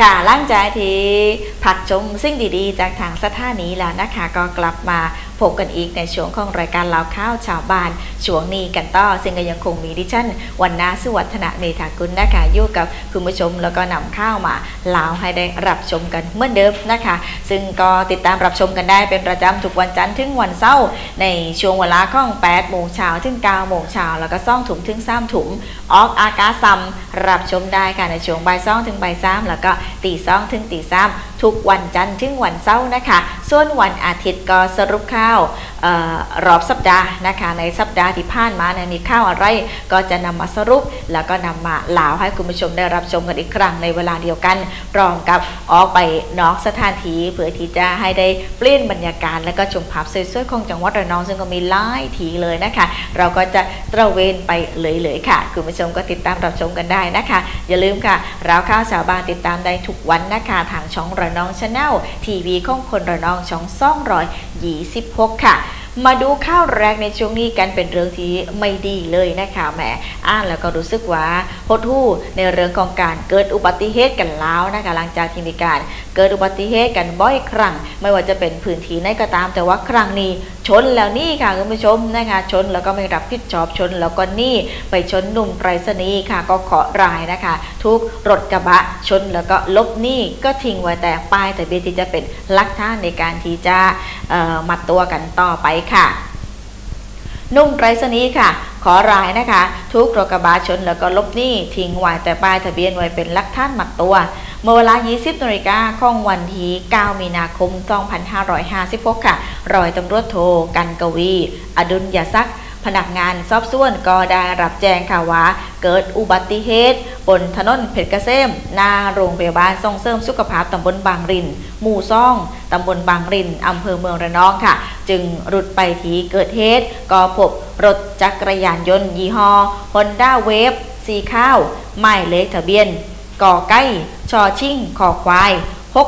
ค่ะหลังจากที่ผักชมสิ่งดีๆ จากทางสถานีแล้วนะคะ ก็กลับมา พบกันอีกในช่วงของรายการเล่าข้าวชาวบ้านช่วงนี้กันต่อซึ่งก็ยังคงมีดิฉันวันนาสุวัฒนเมธากุลนะคะอยู่กับคุณผู้ชมแล้วก็นำข้าวมาเล่าให้ได้รับชมกันเหมือนเดิมนะคะ ซึ่งก็ติดตามรับชมกันได้เป็นประจำทุกวันจันทร์ถึงวันเสาร์ในช่วงเวลาของ8โมงเช้าถึง9โมงเช้าแล้วก็ซ่องถุงถึง3ถุงออกอากาซัมรับชมได้ค่ะในช่วงบ่ายซ่องถึงบ่ายสามแล้วก็ตีซ่องถึงตีสามทุกวันจันทร์ถึงวันเสาร์นะคะ ส่วนวันอาทิตย์ก็สรุปค่ะข้าวออรอบสัปดาห์นะคะในสัปดาห์ที่ผ่านมาเนี่ยมีข้าวอะไรก็จะนำมาสรุป แล้วก็นำมาเล่าให้คุณผู้ชมได้รับชมกันอีกครั้งในเวลาเดียวกันพร้อมกับออกไปนอกสถานที่เพื่อที่จะให้ได้เปลี่ยนบรรยากาศ และก็ชมภาพสวยๆของจังหวัดระนอง ซึ่งก็มีหลายทีเลยนะคะ เราก็จะตระเวนไปเลยๆค่ะ คุณผู้ชมก็ติดตามรับชมกันได้นะคะ อย่าลืมค่ะเราข้าวชาวบ้านติดตามได้ทุกวันนะคะทางช่องระนองชาแนลทีวีของคนระนองช่องซ่องร้อยยี่สิบหกค่ะ มาดูข้าวแรกในช่วงนี้กันเป็นเรื่องที่ไม่ดีเลยนะคะแหมอ่านแล้วก็รู้สึกว่าหดหู่ในเรื่องของการเกิดอุบัติเหตุกันแล้วนะคะหลังจากที่มีการเกิดอุบัติเหตุกันบ่อยครั้ง ไม่ว่าจะเป็นพื้นที่ไหนก็ตามแต่ว่าครั้งนี้ ชนแล้วนี่ค่ะคุณผู้ชมนะคะชนแล้วก็ไม่รับผิดชอบชนแล้วก็นี่ไปชนหนุ่มไปรษณีย์ค่ะ ก็เคาะรายนะคะ ทุกรถกระบะชนแล้วก็ลบหนี้ก็ทิ้งไว้แต่ป้ายแต่เบียที่จะเป็นลักท่านในการที่จะมัดตัวกันต่อไปค่ะนุ่มไรษณีย์ค่ะ ขอรายนะคะ ทุกรถกระบะชนแล้วก็ลบหนี้ทิ้งไว้แต่ป้ายทะเบียนไว้เป็นลักท่านมัดตัว เมื่อเวลา 20นาฬิกาของวันที่ 9 มีนาคม 2556 ค่ะ รอยตำรวจโทกันกวี อดุลยศักดิ์พนักงานสอบสวนก็ได้รับแจ้งข่าวว่าเกิดอุบัติเหตุ บนถนนเพชรเกษมหน้าโรงพยาบาลส่งเสริมสุขภาพตำบลบางริน หมู่ซ่องตำบลบางรินอำเภอเมืองระนองค่ะ จึงรุดไปที่เกิดเหตุ ก็พบรถจักรยานยนต์ยี่ห้อ Honda Wave สีข้าวหมายเลขทะเบียน ก่อใกล้ชอชิ่งคอควาย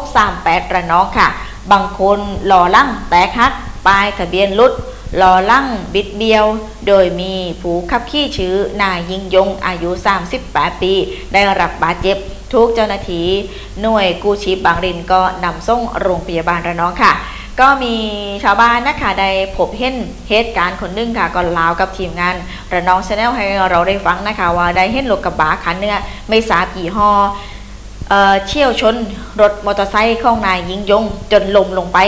638ระนองค่ะ บางคนหล่อลั่งแตกฮักป้ายทะเบียนรุดหล่อลั่งบิดเบียว โดยมีผู้ขับขี่ชื่อนายยิงยงอายุ 38 ปี ได้รับบาดเจ็บทุกเจ้าหน้าที่หน่วยกู้ชีพบางรินก็นำส่งโรงพยาบาลระนองค่ะ ก็มีชาวบ้านนะคะได้พบเห็นเหตุการณ์คนนึงค่ะก็ลาวกับทีมงานระนองชาแนลให้เราได้ฟังนะคะ ว่าได้เห็นรถกระบะคันเนื้อไม่ทราบกี่ห่อเชี่ยวชนรถมอเตอร์ไซค์ของนายยิงยง จนลมลงไป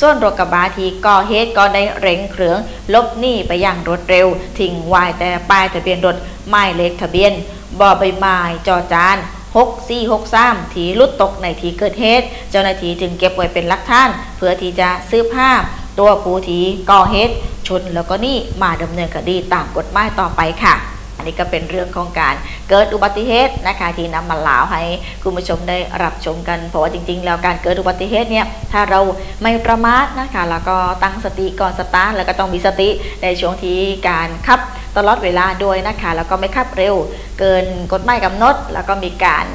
ส่วนรถกระบะที่ก่อเหตุก็ได้เร่งเครื่องลบหนีไปอย่างรวดเร็ว ทิ้งไว้แต่ป้ายทะเบียนรถหมายเลขทะเบียนบอใบไม้จอจาน 6463 ที่ลุดตกในที่เกิดเหตุ เจ้าหน้าที่จึงเก็บไว้เป็นหลักฐาน เพื่อที่จะซื้อภาพ ตัวผู้ที่ก่อเหตุชนแล้วก็นี่มาดำเนินคดีตามกฎหมายต่อไปค่ะ อันนี้ก็เป็นเรื่องของการเกิดอุบัติเหตุนะคะที่นำมาเล่าให้คุณผู้ชมได้รับชมกันเพราะว่าจริง ๆ แล้วการเกิดอุบัติเหตุเนี่ยถ้าเราไม่ประมาทนะคะแล้วก็ตั้งสติก่อนสตาร์ทแล้วก็ต้องมีสติในช่วงที่การขับตลอดเวลาด้วยนะคะแล้วก็ไม่ขับเร็วเกินกฎหมายกำหนด แล้วก็มีการ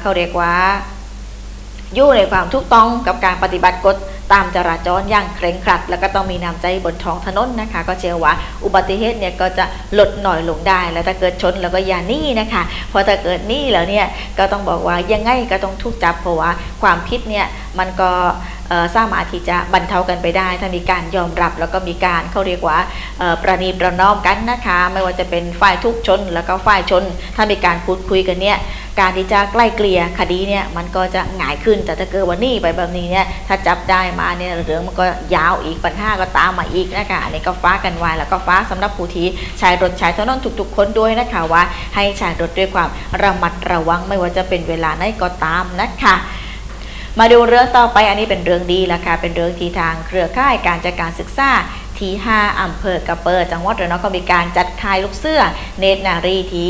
เขาเรียกว่า ยู่ในความถูกต้องกับการปฏิบัติกฎตามจราจรอย่างเคร่งครัด แล้วก็ต้องมีน้ำใจบนท้องถนนนะคะ ก็เชื่อว่าอุบัติเหตุเนี่ยก็จะลดหน่อยลงได้ แล้วถ้าเกิดชนแล้วก็อย่านี่นะคะพอถ้าเกิดนี่แล้วเนี่ยก็ต้องบอกว่ายังไงก็ต้องทุกจับเพราะว่าความผิดเนี่ยมันก็ สามารถที่จะบรรเทากันไปได้ ถ้ามีการยอมรับแล้วก็มีการเขาเรียกว่าประนีประนอมกันนะคะ ไม่ว่าจะเป็นฝ่ายทุกชน แล้วก็ฝ่ายชน ถ้ามีการพูดคุยกันเนี่ยการที่จะใกล้เกลี่ยคดีเนี่ยมันก็จะง่ายขึ้นแต่ถ้าเกิดวันนี้ไปแบบนี้เนี่ยถ้าจับได้มาเนี่ยเรื่องมันก็ยาวอีกปัญหาก็ตามมาอีกนะคะอันนี้ก็ฟ้ากันไว้แล้วก็ฟ้าสำหรับผู้ที่ใช้รถใช้ถนนทุกๆคนด้วยนะคะว่า ให้ใช้รถด้วยความระมัดระวังไม่ว่าจะเป็นเวลาไหนก็ตามนะคะ มาดูเรื่องต่อไปอันนี้เป็นเรื่องดีแล้วค่ะเป็นเรื่องที่ทางเครือข่ายการจัดการศึกษาที่ 5อำเภอกระเปิดจังหวัดระนองก็มีการจัดคายลูกเสื้อ เนตรนารีที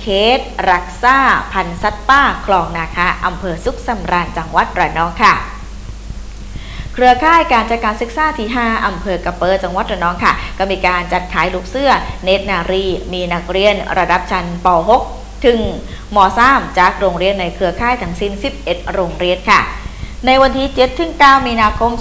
เคสรักษาพันสัตป้าคลองนาคาอำเภอสุขสำราญจังหวัดระนองค่ะเครือข่ายการจัดการศึกษาที่ 5 อำเภอกระเปิดจังหวัดระนองค่ะ ก็มีการจัดขายลูกเสื้อ เนตรนารี มีนักเรียนระดับชั้นป .6 ถึงม .3 จากโรงเรียนในเครือข่ายทั้งสิ้น 11 โรงเรียนค่ะ ในวันที่ 7 ถึง 9 มีนาคม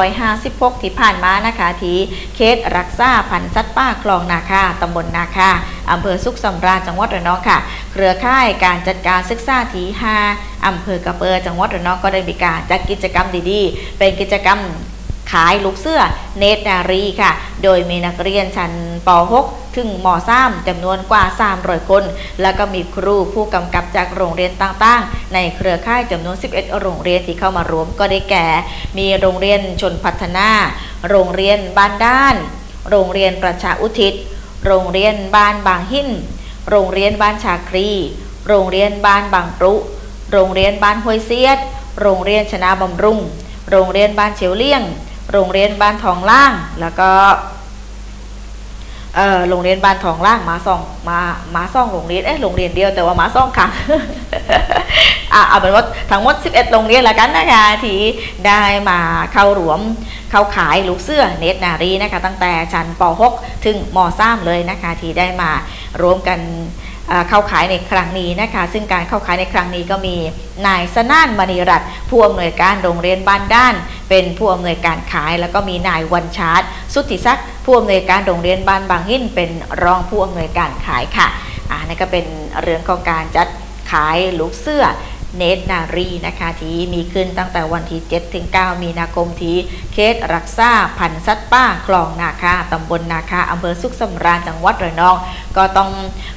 2556 ที่ผ่านมานะคะที่เขตรักษาพันธุ์สัตว์ป่าคลองนาคาตำบลนาคาอำเภอสุขสำราญจังหวัดระนองค่ะ เครือข่ายการจัดการศึกษาที5อำเภอกระเปอจังหวัดระนองก็ได้มีการจัดกิจกรรมดีๆ เป็นกิจกรรม ขายลูกเสื้อเนตรนารีค่ะ โดยมีนักเรียนชั้นป .6 ถึงม .3 จำนวนกว่า 300 คน แล้วก็มีครูผู้กำกับจากโรงเรียนต่างๆ ในเครือข่ายจำนวน 11 โรงเรียนที่เข้ามารวมก็ได้แก่ มีโรงเรียนชนพัฒนา โรงเรียนบ้านด้าน โรงเรียนประชาอุทิศ โรงเรียนบ้านบางหินโรงเรียนบ้านชาครี โรงเรียนบ้านบางปรุ โรงเรียนบ้านห้วยเสียด โรงเรียนชนะบำรุง โรงเรียนบ้านเฉียวเลี่ยง โรงเรียนบ้านทองล่าง แล้วก็เออโรงเรียนบ้านทองล่างมาซ่องมามาซ่องโรงเรียนเอ๊ะโรงเรียนเดียวแต่ว่ามาซ่องค่ะอะเอาเป็นว่าทั้งหมด 11 โรงเรียนละกันนะคะที่ได้มาเข้ารวมเข้าขายลูกเสื้อเนตนารีนะคะตั้งแต่ชั้นป .6 ถึงม .3 เลยนะคะที่ได้มารวมกันเข้าขายในครั้งนี้นะคะ ซึ่งการเข้าขายในครั้งนี้ก็มีนายสนานมณีรัตน์ผู้อำนวยการโรงเรียนบ้านด้าน เป็นผู้อำนวยการขาย แล้วก็มีนายวันชาร์ตสุทธิศักดิ์ผู้อำนวยการโรงเรียนบ้านบางหินเป็นรองผู้อำนวยการขายค่ะอ่านี่ก็เป็นเรื่องของการจัดขายลูกเสื้อ เนตนารีนะคะที่มีขึ้นตั้งแต่วันที่ 7 ถึง 9 มีนาคมที่เขตรักษาพันธุ์สัตว์ป่าคลองนาคาตำบลนาคาอำเภอสุขสำราญจังหวัดระนอง ก็ต้อง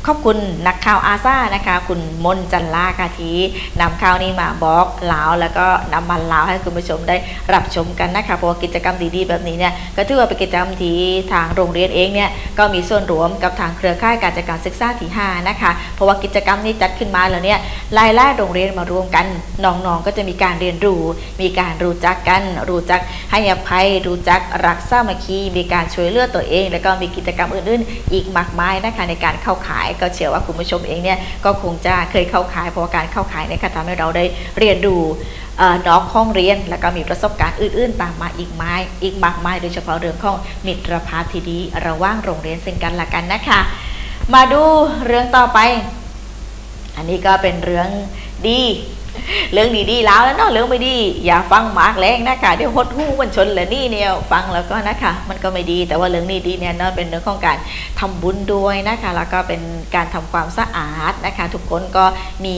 ขอบคุณนักข่าวอาซานะคะ คุณมนจันลาค่ะที่นำข่าวนี้มาบอกลาว แล้วก็นำมาลาวให้คุณผู้ชมได้รับชมกันนะคะเพราะกิจกรรมดีๆ แบบนี้เนี่ยก็ถือว่าเป็นกิจกรรมที่ทางโรงเรียนเองเนี่ยก็มีส่วนร่วมกับทางเครือข่ายการจัดการศึกษาที่5นะคะเพราะว่ากิจกรรมนี้จัดขึ้นมาแล้วเนี่ยไล่ล่โรงเรียนมารวมกัน น้องๆก็จะมีการเรียนรู้ มีการรู้จักกัน รู้จักให้อภัย รู้จักรักสามัคคี มีการช่วยเหลือตัวเอง แล้วก็มีกิจกรรมอื่นๆ อีกมากมายนะคะในการเข้าขายก็เชื่อว่าคุณผู้ชมเองเนี่ยก็คงจะเคยเข้าขายเพราะการเข้าขายเนี่ยค่ะทำให้เราได้เรียนรู้น้องห้องเรียน แล้วก็มีประสบการณ์อื่นๆ ตามมาอีกไมายอีกมากมายโดยเฉพาะเรื่องของมิตรภาพที่ดีระหว่างโรงเรียนซึ่งกันและกันนะคะ มาดูเรื่องต่อไป อันนี้ก็เป็นเรื่อง ดี เรื่องดีๆแล้วแล้วเนาะเรื่องไม่ดี อย่าฟังมากแรงนะคะเดี๋ยวหดหูมันชนเลยนี่เนี่ยฟังแล้วก็นะคะมันก็ไม่ดีแต่ว่าเรื่องนี้ดีเนี่ยเนาะเป็นเรื่องของการทำบุญด้วยนะคะแล้วก็เป็นการทำความสะอาดนะคะ ทุกคนก็มี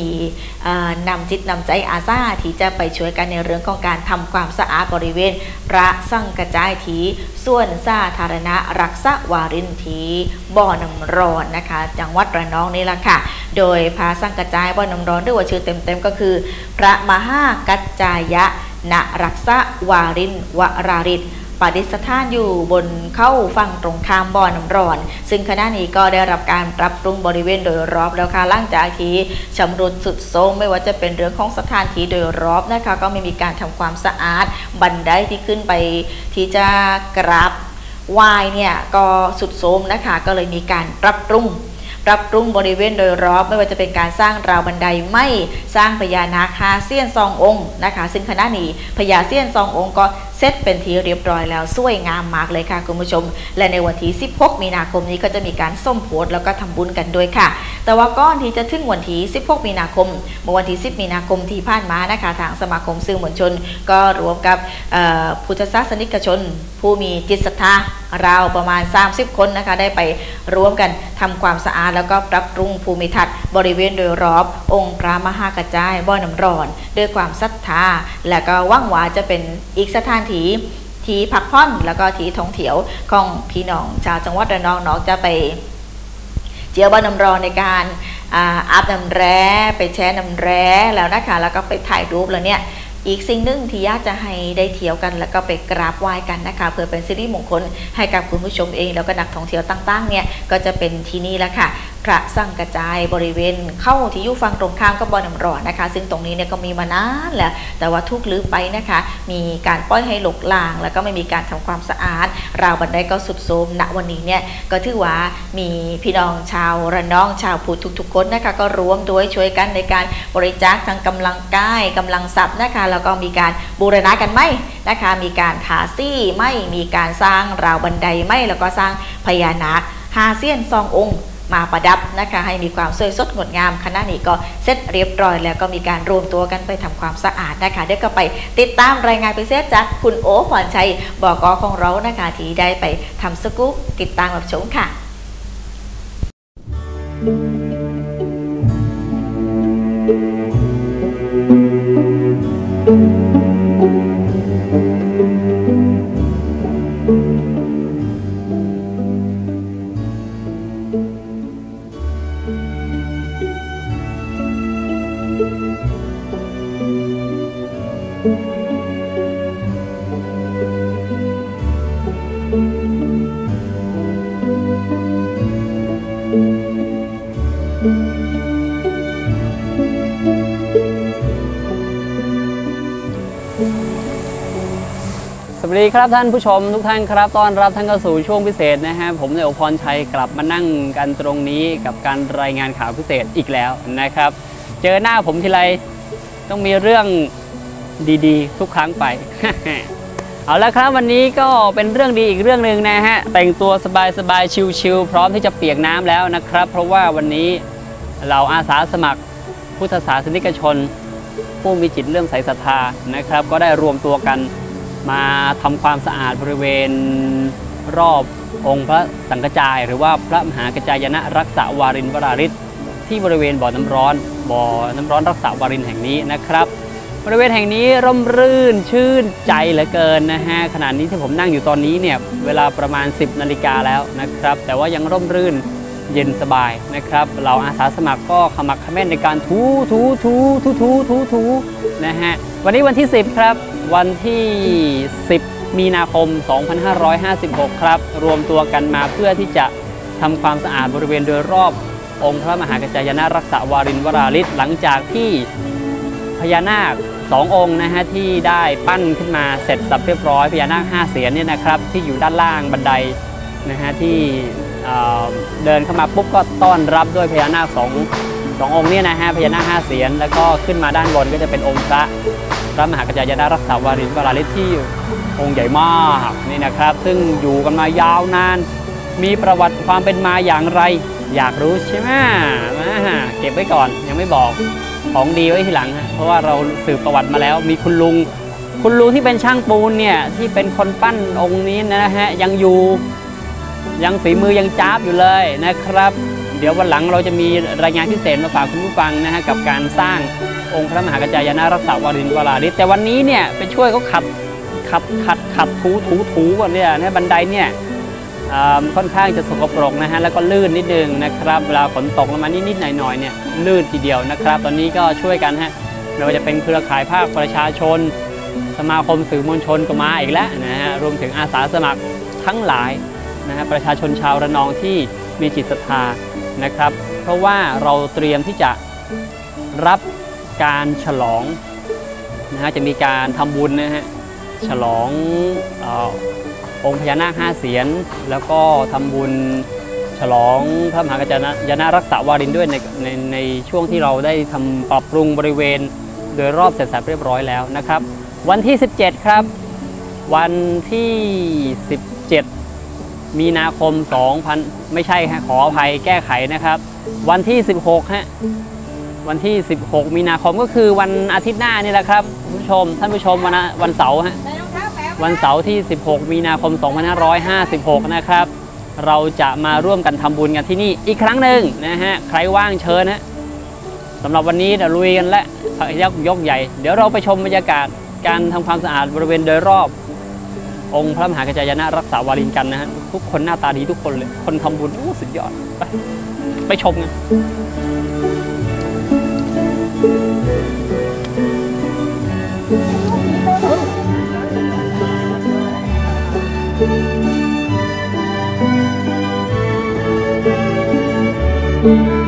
นำจิตนำใจอาซาที่จะไปช่วยกันในเรื่องของการทำความสะอาดบริเวณพระสังกระจายทีส่วนสาธารณะรักษาวารินทีบ่อน้ำร้อนนะคะ จังหวัดระนองนี่แหละค่ะ โดยพระสังกระจายบ่อน้ำร้อนด้วยว่าชื่อเต็มๆก็คือพระมหากัจจายะณรักษาวารินวราริศปฏิสถานอยู่บนเข้าฝั่งตรงข้ามบ่อน้ำร้อน ซึ่งคณะนี้ก็ได้รับการปรับปรุงบริเวณโดยรอบแล้วค่ะหลังจากที่ชำรุดสุดโทรมไม่ว่าจะเป็นเรื่องของสถานที่โดยรอบนะคะ ก็ไม่มีการทำความสะอาด บันไดที่ขึ้นไปที่จะกราบวายเนี่ยก็สุดโทรมนะคะ ก็เลยมีการปรับปรุง รับปรุงบริเวณโดยรอบไม่ว่าจะเป็นการสร้างราวบันไดไม่สร้างพญานาคาเซียนซององค์นะคะ ซึ่งคณะนี้พญาเซียนซององค์ก็ เซตเป็นทีเรียบร้อยแล้วสวยงามมากเลยค่ะคุณผู้ชม และในวันที่ 16 มีนาคมนี้ก็จะมีการส้มโพธแล้วก็ทำบุญกันด้วยค่ะ แต่ว่าก้อนที่จะถึงวันที่ 16 มีนาคมเมื่อวันที่ 10 มีนาคมที่ผ่านมานะคะ ทางสมาคมสื่อมวลชน ก็รวมกับพุทธศาสนิกชน ผู้มีจิตศรัทธาราวประมาณ 30 คนนะคะ ได้ไปร่วมกันทำความสะอาด แล้วก็ปรับปรุงภูมิทัศน์บริเวณโดยรอบองค์พระมหากระจายบ่อน้ำร้อน ด้วยความศรัทธา และก็ว่างวาจะเป็นอีกสถานที่ที่พักผ่อนแล้วก็ที่ท่องเที่ยวของพี่น้องชาวจังหวัดระนองนอกจะไปเจียวบ้านน้ำร้อนในการอาบน้ำแร่ไปแช่น้ำแร่แล้วนะคะแล้วก็ไปถ่ายรูปแล้วเนี่ยอีกสิ่งหนึ่งที่อยากจะให้ได้เที่ยวกันแล้วก็ไปกราบไหว้กันนะคะเพื่อเป็นสิริมงคลให้กับคุณผู้ชมเอง แล้วก็นักท่องเที่ยวต่างๆเนี่ยก็จะเป็นที่นี่แล้วค่ะ พระสั่งกระจายบริเวณ เข้าที่อยู่ฝั่งตรงข้ามก็บ่อน้ำร้อนนะคะ ซึ่งตรงนี้เนี่ยก็มีมานานแล้วแต่ว่าทุกลือไปนะคะ มีการป้อยให้หลกลาง แล้วก็ไม่มีการทำความสะอาด ราวบันไดก็สุดโทมณวันนี้เนี่ยก็ถือว่ามีพี่น้องชาวระนองชาวพุทธทุกๆคนนะคะก็รวมด้วยช่วยกันในการบริจาคทางกำลังกายกำลังทรัพย์นะคะแล้วก็มีการบูรณะกันไหมนะคะมีการทาซี่ไม่มีการสร้างราวบันไดไม่แล้วก็สร้างพญานาคฮาเซียนซององค์ มาประดับนะคะให้มีความสวยสดงดงามคณะนี้ก็เสร็จเรียบร้อยแล้วก็มีการรวมตัวกันไปทำความสะอาดนะคะเดี๋ยวก็ไปติดตามรายงานพิเศษจากคุณโอ๋พรชัยบอกอของเรานะคะที่ได้ไปทำสกู๊ปติดตามรับชมค่ะสวัส ดีครับท่านผู้ชมทุกท่านครับต้อนรับท่านเข้าสู่ช่วงพิเศษนะฮะผมนายอพรชัยกลับมานั่งกันตรงนี้กับการรายงานข่าวพิเศษอีกแล้วนะครับ เจอหน้าผมทีไรต้องมีเรื่องดีๆ ทุกครั้งไป เอาละครับวันนี้ก็เป็นเรื่องดีอีกเรื่องหนึ่งนะฮะแต่งตัวสบายๆชิลๆพร้อมที่จะเปียกน้ำแล้วนะครับ เพราะว่าวันนี้เราอาสาสมัครพุทธศาสนิกชน ผู้มีจิตเรื่องใสศรัทธานะครับ ก็ได้รวมตัวกัน มาทำความสะอาดบริเวณรอบองค์พระสังกจาย หรือว่าพระมหากจายนะรักษาวารินวราริศที่บริเวณบ่อน้ำร้อนบ่อน้ำร้อนรักษาวารินแห่งนี้นะครับ บริเวณแห่งนี้ร่มรื่นชื่นใจเหลือเกินนะฮะขณะนี้ที่ผมนั่งอยู่ตอนนี้เนี่ยเวลาประมาณ 10นาฬิกาแล้วนะครับ แต่ว่ายังร่มรื่นเย็นสบายนะครับ เราอาสาสมัครก็ขมักเขม้นในการทูทูทูทูทูทูทูนะฮะวันนี้วันที่ 10 ครับ วันที่ 10 มีนาคม 2556 ครับ รวมตัวกันมาเพื่อที่จะทำความสะอาดบริเวณโดยรอบองค์พระมหากจายนะรักษาวารินวราริศหลังจากที่พญานาคสององค์นะฮะที่ได้ปั้นขึ้นมาเสร็จสับเรียบร้อยพญานาคห้าเสียนเนี่ยนะครับที่อยู่ด้านล่างบันไดนะฮะที่เเดินเข้ามาปุ๊บก็ต้อนรับด้วยพญานาคสองสององค์เนี่ยนะฮะพญานาคห้าเสียนแล้วก็ขึ้นมาด้านบนก็จะเป็นองค์พระ พระมหากจายนะรักษาวารินวราฤทธิ์ที่องค์ใหญ่มากนี่นะครับ ซึ่งอยู่กันมายาวนาน มีประวัติความเป็นมาอย่างไร อยากรู้ใช่ไหมมาเก็บไว้ก่อนยังไม่บอกของดีไว้ทีหลัง เพราะว่าเราสืบประวัติมาแล้ว มีคุณลุง คุณลุงที่เป็นช่างปูนเนี่ยที่เป็นคนปั้นองค์นี้นะฮะยังอยู่ยังฝีมือยังจ้าบอยู่เลยนะครับ เดี๋ยววันหลังเราจะมีรายงานพิเศษมาฝากคุณผู้ฟังนะฮะกับการสร้างองค์พระมหากจายนะรักษาวารินวราฤทธิ์แต่วันนี้เนี่ยไปช่วยเขาขัดขัดขัดขัดถูถูถูก่อนเนี่ยนะบันไดเนี่ยค่อนข้างจะสกปรกนะฮะแล้วก็ลื่นนิดนึงนะครับเวลาฝนตกลงมานิดๆหน่อยๆเนี่ยลื่นทีเดียวนะครับ ตอนนี้ก็ช่วยกันฮะไม่ว่าจะเป็นเครือข่ายภาคประชาชน สมาคมสื่อมวลชนก็มาอีกแล้วนะฮะรวมถึงอาสาสมัครทั้งหลายนะฮะประชาชนชาวระนองที่มีจิตศรัทธา นะครับ เพราะว่าเราเตรียมที่จะรับการฉลองนะฮะจะมีการทำบุญนะฮะฉลองอองค์พญานาคห้าเสียน แล้วก็ทำบุญฉลองพระมหากจายนะรักษาวารินด้วยในในในช่วงที่เราได้ทำปรับปรุงบริเวณโดยรอบเสร็จสรรเรียบร้อยแล้วนะครับ วันที่ 17 ครับ วันที่ 17 มีนาคม 2000 ไม่ใช่ฮะขออภัยแก้ไขนะครับ วันที่ 16 ฮะ วันที่ 16 มีนาคมก็คือวันอาทิตย์หน้านี่แหละครับคุณผู้ชมท่านผู้ชมวันวันเสาร์ฮะวันเสาร์ที่ 16 มีนาคม 2556 นะครับ เราจะมาร่วมกันทำบุญกันที่นี่อีกครั้งหนึ่งนะฮะ ใครว่างเชิญฮะสำหรับวันนี้เดี๋ยวลุยกันและยกยกใหญ่ เดี๋ยวเราไปชมบรรยากาศการทำความสะอาดบริเวณโดยรอบ องค์พระมหากจายนะรักษาวารินกันนะฮะทุกคนหน้าตาดีทุกคนเลย คนทำบุญโอ้สุดยอด ไปไปชมกัน Thank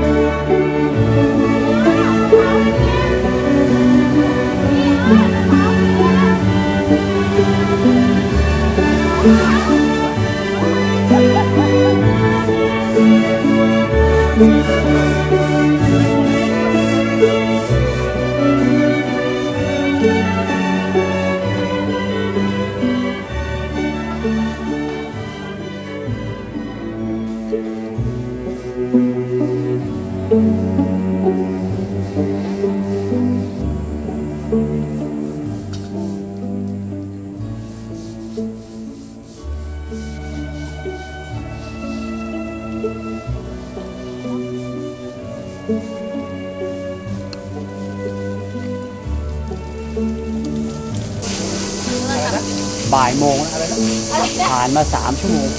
านมาสามชั่วโมง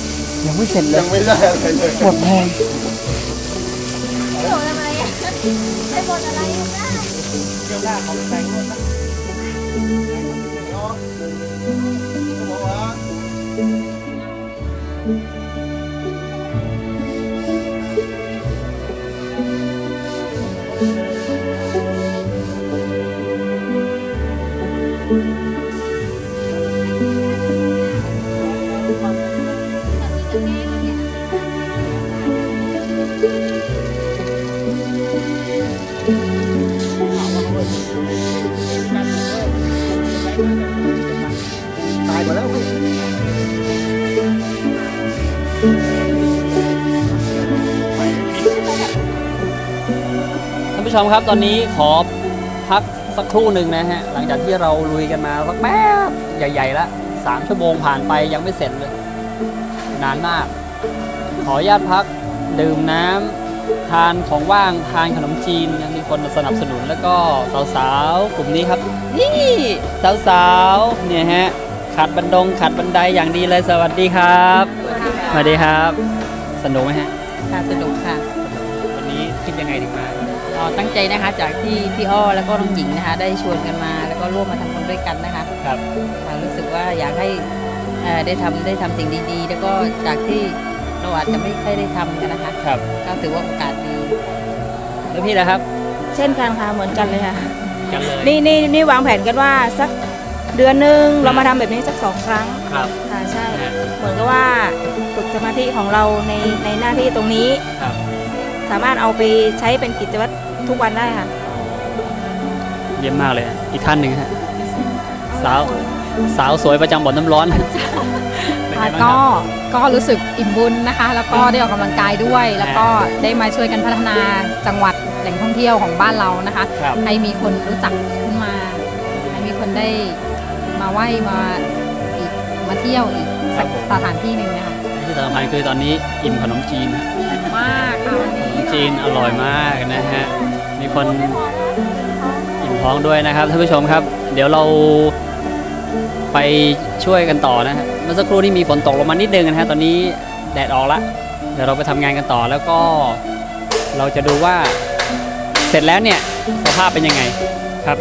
ยังไม่เสร็จเลยยังไม่ได้อะไรเลยปวดแพงโดนอะไรอะให้บนอะไรก็ได้เที่ยวหน้าของแตงรถนะบอกว่าต ผู้ชมครับตอนนี้ขอพักสักครู่หนึ่งนะฮะหลังจากที่เราลุยกันมาสักแป๊บใหญ่ๆแล้วสามชั่วโมงผ่านไปยังไม่เสร็จเลย นานมาก ขออนุญาตพักดื่มน้ำทานของว่างทานขนมจีนยังมีคนสนับสนุนแล้วก็สาวๆกลุ่มนี้ครับ นี่สาวๆเนี่ยฮะขัดบันดงขัดบันไดอย่างดีเลยสวัสดีครับสวัสดีครับ สนุกไหมฮะค่ะสนุกค่ะวันนี้คิดยังไงถึงมาเอ่อ ตั้งใจนะคะ จากที่พี่อ้อแล้วก็น้องหญิงนะคะ ได้ชวนกันมาแล้วก็ร่วมมาทำบุญด้วยกันนะคะครับค่ะรู้สึกว่าอยากให้เอ่อได้ทำได้ทำสิ่งดีๆ แล้วก็จากที่เราอาจจะไม่ค่อยได้ทำกันนะคะครับก็ถือว่าโอกาสดีแล้วพี่นะครับ เช่นกันค่ะเหมือนกันเลยค่ะกันเลยนี่นี่นี่วางแผนกันว่าสักเดือนหนึ่งเรามาทำแบบนี้สักสองครั้งครับค่ะใช่เหมือนกับว่าฝึกสมาธิของเราในในหน้าที่ตรงนี้ครับสามารถเอาไปใช้เป็นกิจวัตร ทุกวันได้ค่ะ เยี่ยมมากเลยอีกท่านหนึ่งฮะสาวสาวสวยประจำบ่อนน้ำร้อนเป็นไงค่ะบ้างคก็รับก็รู้สึกอิ่มบุญนะคะ แล้วก็ได้ออกกำลังกายด้วย แล้วก็ได้มาช่วยกันพัฒนาจังหวัดแหล่งท่องเที่ยวของบ้านเรานะคะ ครับ ให้มีคนรู้จักขึ้นมา ให้มีคนได้มาไหว้มาอีกมาเที่ยวอีกสักสถานที่หนึ่งนะคะที่สำคัญคือตอนนี้อิ่มขนมจีนฮะมากค่ะวันขนี้นมจีนอร่อยมากนะฮะ มีคนอิ่มท้องด้วยนะครับท่านผู้ชมครับ เดี๋ยวเราไปช่วยกันต่อนะฮะเมื่อสักครู่นี้มีฝนตกลงมานิดนึงนะฮะตอนนี้แดดออกละเดี๋ยวเราไปทำงานกันต่อแล้วก็เราจะดูว่าเสร็จแล้วเนี่ยสภาพเป็นยังไงครับ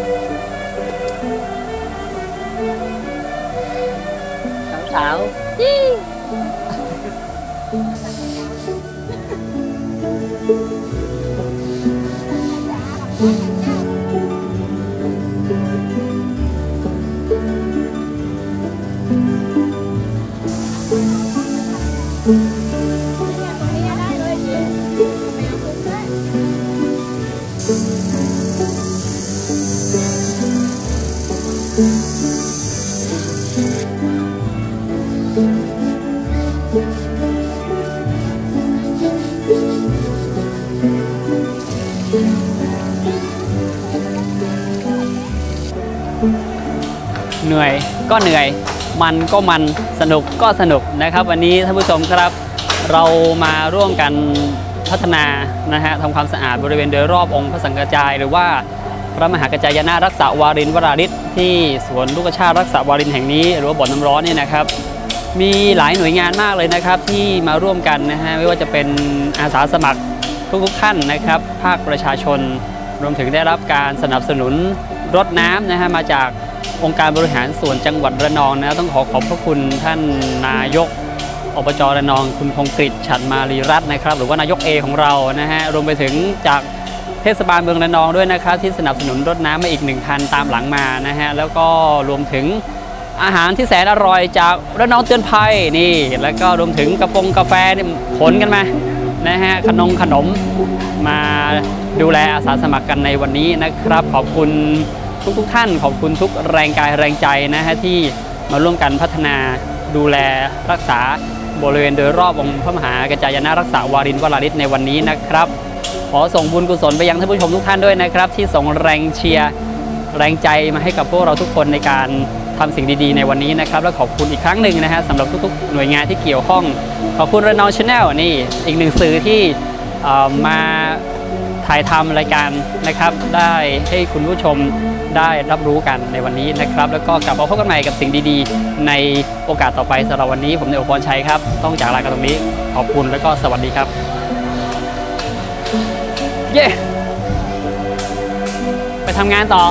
สาว เหนื่อยก็เหนื่อย มันก็มันสนุกก็สนุกนะครับ วันนี้ท่านผู้ชมครับเรามาร่วมกันพัฒนานะฮะทำความสะอาดบริเวณโดยรอบองค์พระสังฆจาย หรือว่าพระมหากระจายนารักษาวารินวราริศที่สวนลูกชาติรักษาวารินแห่งนี้ หรือว่าบ่อนน้ำร้อนเนี่ยนะครับ มีหลายหน่วยงานมากเลยนะครับ ที่มาร่วมกันนะฮะไม่ว่าจะเป็นอาสาสมัครทุกๆท่านนะครับ ภาคประชาชนรวมถึงได้รับการสนับสนุนรถน้ำนะฮะมาจาก องค์การบริหารส่วนจังหวัดระนองนะต้องขอขอบพระคุณท่านนายกอบจระนอง คุณพงกฤษฉันมารีรัตน์นะครับ หรือว่านายกเอของเรานะฮะรวมไปถึงจากเทศบาลเมืองระนองด้วยนะครับที่สนับสนุนรถน้ำมาอีกหนึ่งคันตามหลังมานะฮะแล้วก็รวมถึงอาหารที่แสนอร่อยจากระนองเตือนภัยนี่ แล้วก็รวมถึงกระโปงกาแฟนี่ขนกันมานะฮะขนมขนมมาดูแลอาสาสมัครกันในวันนี้นะครับ ขอบคุณ ทุกทุกๆท่าน ขอบคุณทุกแรงกายแรงใจนะฮะที่มาร่วมกันพัฒนาดูแลรักษาบริเวณโดยรอบองค์พระมหากระจายนะรักษาวารินวราริศในวันนี้นะครับขอส่งบุญกุศลไปยังท่านผู้ชมทุกท่านด้วยนะครับ ที่ส่งแรงเชียร์แรงใจมาให้กับพวกเราทุกคนในการทำสิ่งดีๆในวันนี้นะครับ และขอบคุณอีกครั้งหนึ่งนะฮะสำหรับทุกๆ หน่วยงานที่เกี่ยวข้อง ขอบคุณระนองชาแนลนี่อีกหนึ่งสื่อที่เอ่อมาถ่ายทำรายการนะครับ ได้ให้คุณผู้ชม ได้รับรู้กันในวันนี้นะครับ แล้วก็กลับมาพบกันใหม่กับสิ่งดีๆ ในโอกาสต่อไปสำหรับวันนี้ ผมเนอุปรชัยครับ ต้องจากลากันตรงนี้ขอบคุณแล้วก็สวัสดีครับ เย้ไปทำงานต่อ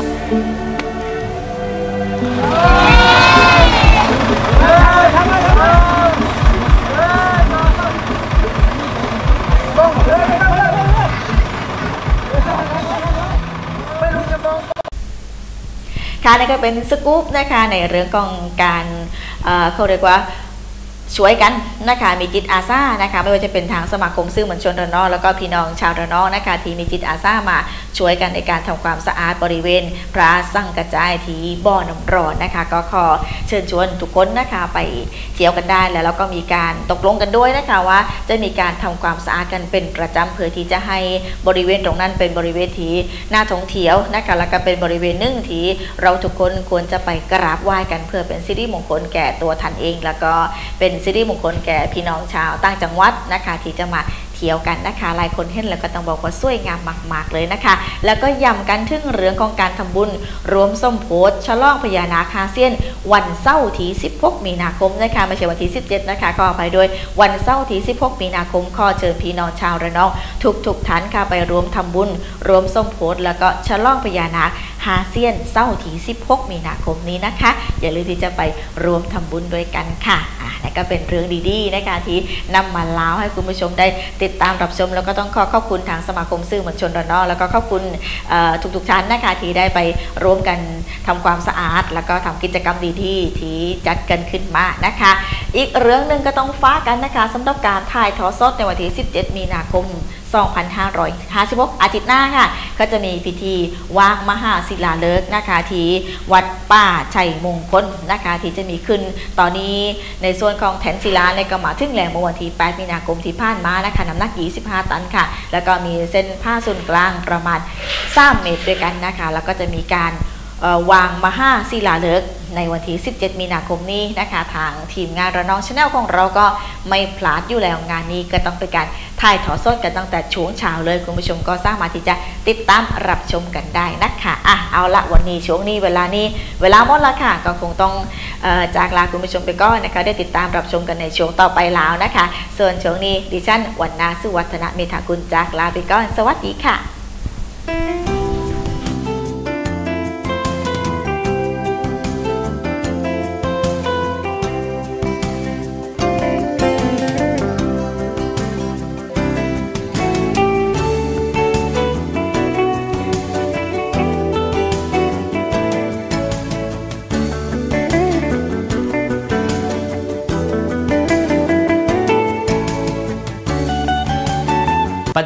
ค่ะนี่ก็เป็นสกู๊ปนะคะในเรื่องของการเขาเรียกว่าช่วยกันนะคะมีจิตอาสานะคะไม่ว่าจะเป็นทางสมาคมสื่อมวลชนระนองแล้วก็พี่น้องชาวระนองนะคะที่มีจิตอาสามาช่วยกันในการทำความสะอาดบริเวณ พระสังกระจายที่บ่อน้ำร้อนนะคะ ก็ขอเชิญชวนทุกคนนะคะไปเที่ยวกันได้แล้วเราก็มีการตกลงกันด้วยนะคะว่า จะมีการทำความสะอาดกันเป็นประจำเพื่อที่จะให้บริเวณตรงนั้นเป็นบริเวณที่น่าท่องเที่ยวนะคะแล้วก็เป็นบริเวณหนึ่งที่เราทุกคนควรจะไปกราบไหว้กันเพื่อเป็นสิริมงคลแก่ตัวท่านเอง แล้วก็เป็นสิริมงคลแก่พี่น้องชาวต่างจังหวัดนะคะที่จะมา เที่ยวกันนะคะ หลายคนเห็นแล้วก็ต้องบอกว่าสวยงามมากๆเลยนะคะ แล้วก็ย้ำกันถึงเรื่องของการทำบุญ รวมส้มโพธิ์ฉลองพญานาคาเซียน วันเสาร์ที่ 16 มีนาคมนะคะไม่ใช่วันที่ 17 นะคะขออภัยด้วยวันเสาร์ที่ 16 มีนาคมขอเชิญพี่น้องชาวระนอง ทุกๆท่านค่ะไปรวมทำบุญ รวมส้มโพธิ์แล้วก็ฉลองพญานาค ฮาเซียนเสาร์ที่16 มีนาคมนี้นะคะ อย่าลืมที่จะไปรวมทำบุญด้วยกันค่ะอ่านั่ก็เป็นเรื่องดีๆนะคะที่นำมาเล่าให้คุณผู้ชมได้ติดตามรับชม แล้วก็ต้องขอขอบคุณทางสมาคมสื่อมวลชนระนอแล้วก็ขอบคุณทุกๆท่านนะคะที่ได้ไปร่วมกันทำความสะอาด แล้วก็ทำกิจกรรมดีๆที่จัดกันขึ้นมานะคะ อีกเรื่องหนึ่งก็ต้องฟ้ากันนะคะสำหรับการถ่ายทอดสดในวันที่ 17 มีนาคม 2556 อาทิตย์หน้าค่ะ ก็จะมีพิธีวางมหาศิลาฤกษ์นะคะที่วัดป่าชัยมงคลนะคะที่จะมีขึ้นตอนนี้ในส่วนของแผนศิลาในยก็มาถึงแหลงเมื่อวันที่ 8 มีนาคมที่ผ่านมานะคะน้ำหนัก 25 ตันค่ะ แล้วก็มีเส้นผ้าศูนย์กลางประมาณ3เมตรด้วยกันนะคะ แล้วก็จะมีการ วางมหาศิลาฤกษ์ในวันที่ 17 มีนาคมนี้นะคะ ทางทีมงานระนองชาแนลของเราก็ไม่พลาดอยู่แล้วงานนี้ก็ต้องเป็นการถ่ายทอดสดกันตั้งแต่ช่วงเช้าเลยคุณผู้ชมก็สามารถที่จะติดตามรับชมกันได้นะคะอะเอาละวันนี้ช่วงนี้เวลานี้เวลาหมดละค่ะก็คงต้องออจากลาคุณผู้ชมไปก่อนนะคะ ได้ติดตามรับชมกันในช่วงต่อไปแล้วนะคะ ส่วนช่วงนี้ดิฉันวันนาสุวัฒนเมธากุลจากลาไปก่อนสวัสดีค่ะ